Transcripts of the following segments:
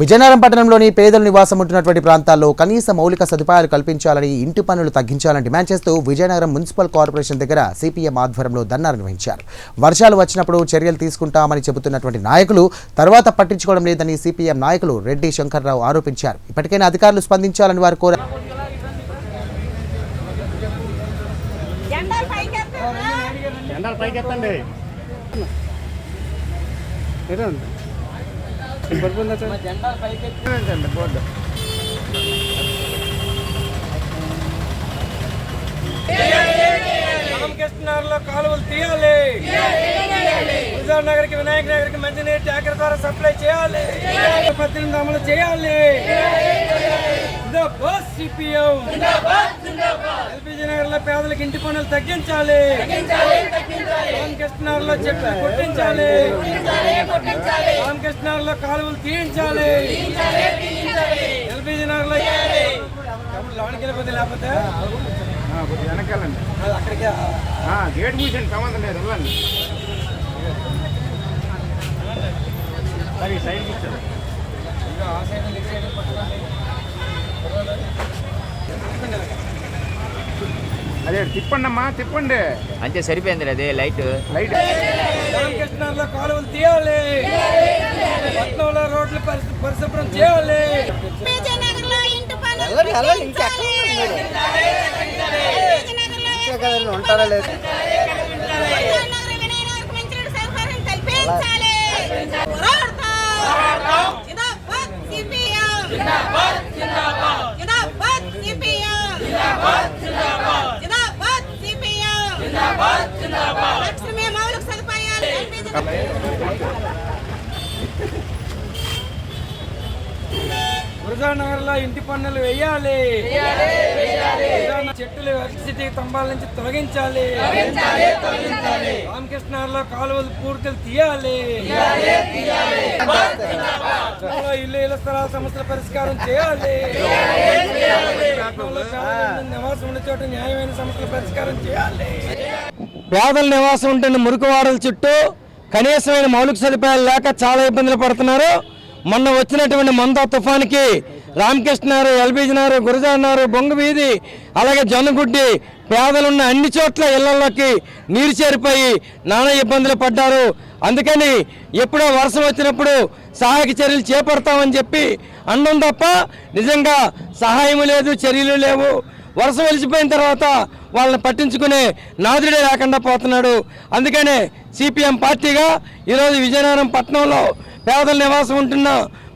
విజయనగరం పట్టణంలోని పేదలు నివాసం ఉంటున్నటువంటి ప్రాంతాల్లో కనీస మౌలిక సదుపాయాలు కల్పించాలని ఇంటి పనులు తగ్గించాలని డిమాండ్ చేస్తూ విజయనగరం మున్సిపల్ కార్పొరేషన్ దగ్గర సిపిఎం ఆధ్వర్యంలో ధర్నా నిర్వహించారు. వర్షాలు వచ్చినప్పుడు చర్యలు తీసుకుంటామని చెబుతున్నటువంటి నాయకులు తర్వాత పట్టించుకోవడం లేదని సిపిఎం నాయకులు రెడ్డి శంకర్రావు ఆరోపించారు. ఇప్పటికైనా అధికారులు స్పందించాలని వారు కోరారు. ఎండలు పైకెత్తండి రామకృష్ణనగర్లో కాలువలు తీయాలి. నగర్కి వినాయక నగర్కి మంచినీరు ట్యాంకర్ ద్వారా సప్లై చేయాలి. పద్దెనిమిది అమలు చేయాలి. ఎల్పిజి నగర్లో పేదలకు ఇంటి పనులు తగ్గించాలి. రామకృష్ణనగర్లో చెట్లు కొట్టించాలి. రామకృష్ణనగర్లో కాలువలు తీయించాలి. ఎల్పిజి నగర్లో లోనికి వెళ్ళిపోతే లేకపోతే? కొద్దిగా వెనకాలండి అక్కడికి. ఆ, గేట్ మూసండి సంబంధం లేదు వెళ్ళండి. సరే సైడ్ అదే తిప్పండి అమ్మా తిప్పండి. అంతే సరిపోయింది అదే లైట్. లైట్. రామకృష్ణలో కాలువలు తీయాలి. పట్నంలో రోడ్లు పరిశు- పరిశుభ్రం చేయాలి. ఉంటారా లేదు విజయనగరం వినయనగర్కి మంచినీటి సౌకర్యం కల్పించాలి. పోరాడతాం. జిందాబాద్ సిపిఎం. జిందాబాద్ సిపిఎం. జిందాబాద్ సిపిఎం. తక్షణమే మౌలిక సదుపాయాలు కల్పించాలి. నగర్లో ఇంటి పన్నులు వేయాలి. చెట్టులు ఎలక్ట్రిసిటీ స్తంభాల నుంచి తొలగించాలి. రామకృష్ణనగర్లో కాలువలు పూర్తులు తీయాలి. ఇల్లు ఇళ్ళ స్థలాల సమస్యల పరిష్కారం చేయాలి. నివాసం ఉండే చోట న్యాయమైన సమస్యల పరిష్కారం చేయాలి. పేదల నివాసం ఉంటున్న మురికివాడల చుట్టూ కనీసమైన మౌలిక సదుపాయాలు లేక చాలా ఇబ్బందులు పడుతున్నారు. మొన్న వచ్చినటువంటి మంద తుఫానికి రామకృష్ణారు ఎల్బీజీనారు గురజాన్నారు బొంగు వీధి అలాగే జొన్నగుడ్డి పేదలున్న అన్ని చోట్ల ఇళ్ళలోకి నీరు చేరిపోయి నానా ఇబ్బందులు పడ్డారు. అందుకని ఎప్పుడో వర్షం వచ్చినప్పుడు సహాయక చర్యలు చేపడతామని చెప్పి అన్నం తప్ప నిజంగా సహాయం లేదు చర్యలు లేవు. వర్షం వెలిసిపోయిన తర్వాత వాళ్ళని పట్టించుకునే నాదుడే లేకుండా పోతున్నాడు. అందుకనే సిపిఎం పార్టీగా ఈరోజు విజయనగరం పట్టణంలో పేదల నివాసం ఉంటున్న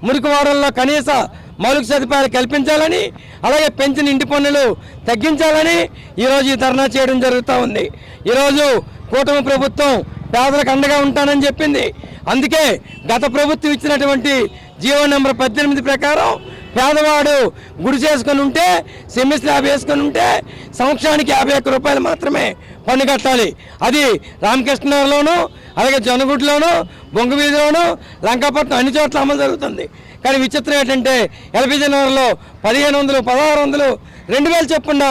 మురికివాడల్లో కనీస మౌలిక సదుపాయాలు కల్పించాలని అలాగే పెంచిన ఇంటి పన్నులు తగ్గించాలని ఈరోజు ఈ ధర్నా చేయడం జరుగుతూ ఉంది. ఈరోజు కూటమి ప్రభుత్వం పేదలకు అండగా ఉంటానని చెప్పింది. అందుకే గత ప్రభుత్వం ఇచ్చినటువంటి జీవో నెంబర్ పద్దెనిమిది ప్రకారం పేదవాడు గుడి చేసుకుని ఉంటే సెమి స్లాబ్ వేసుకొని ఉంటే సంవత్సరానికి యాభై ఒక్క రూపాయలు మాత్రమే పన్ను కట్టాలి. అది రామకృష్ణలోను అలాగే జొన్నగుడ్లోను బొంగు వీధిలోను లంకాపట్నం అన్ని చోట్ల అమలు జరుగుతుంది. కానీ విచిత్రం ఏంటంటే ఎల్పిజి నగర్లో పదిహేను వందలు పదహారు వందలు రెండు వేలు చొప్పున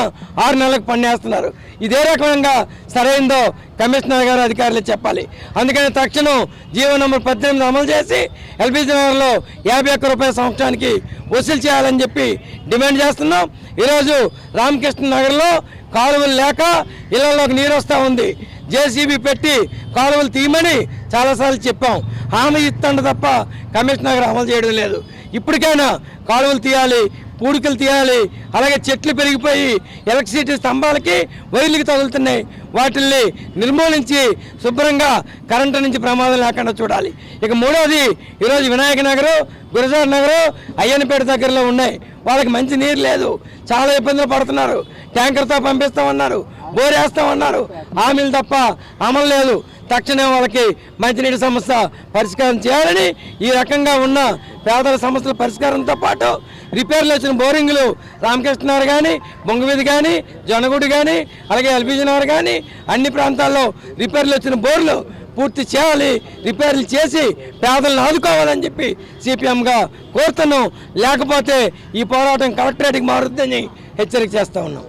ఆరు నెలలకు పన్నేస్తున్నారు ఇదే రకంగా సరైందో కమిషనర్ గారు అధికారులు చెప్పాలి. అందుకని తక్షణం జీవో నెంబర్ పద్దెనిమిది అమలు చేసి ఎల్పిజి నగర్లో యాభై ఒక్క రూపాయల సంవత్సరానికి వసూలు చేయాలని చెప్పి డిమాండ్ చేస్తున్నాం. ఈరోజు రామకృష్ణ నగర్లో కాలువలు లేక ఇళ్ళలోకి నీరు వస్తూ ఉంది. జేసీబీ పెట్టి కాలువలు తీయమని చాలాసార్లు చెప్పాం. హామీ ఇస్తుండ తప్ప కమిషనర్ గారు అమలు చేయడం లేదు. ఇప్పటికైనా కాలువలు తీయాలి పూడికలు తీయాలి. అలాగే చెట్లు పెరిగిపోయి ఎలక్ట్రిసిటీ స్తంభాలకి వైర్లకి తగులుతున్నాయి. వాటిల్ని నిర్మూలించి శుభ్రంగా కరెంటు నుంచి ప్రమాదం లేకుండా చూడాలి. ఇక మూడోది ఈరోజు వినాయక నగరు గురజార్ నగరు అయ్యన్నపేట దగ్గరలో ఉన్నాయి. వాళ్ళకి మంచి నీరు లేదు. చాలా ఇబ్బందులు పడుతున్నారు. ట్యాంకర్తో పంపిస్తామన్నారు. బోరేస్తామన్నారు హామీలు తప్ప అమలు లేదు. తక్షణమే వాళ్ళకి మంచినీటి సమస్య పరిష్కారం చేయాలని ఈ రకంగా ఉన్న పేదల సమస్యల పరిష్కారంతో పాటు రిపేర్లు వచ్చిన బోరింగ్లు రామకృష్ణనగర్ కానీ బొంగవీధి కానీ జొన్నగుడి కానీ అలాగే ఎల్బీజీ నగర్ కానీ అన్ని ప్రాంతాల్లో రిపేర్లు వచ్చిన బోర్లు పూర్తి చేయాలి రిపేర్లు చేసి పేదలను ఆదుకోవాలని చెప్పి సిపిఎంగా కోరుతున్నాం. లేకపోతే ఈ పోరాటం కలెక్టరేట్కి మారుతుందని హెచ్చరిక చేస్తా ఉన్నాం.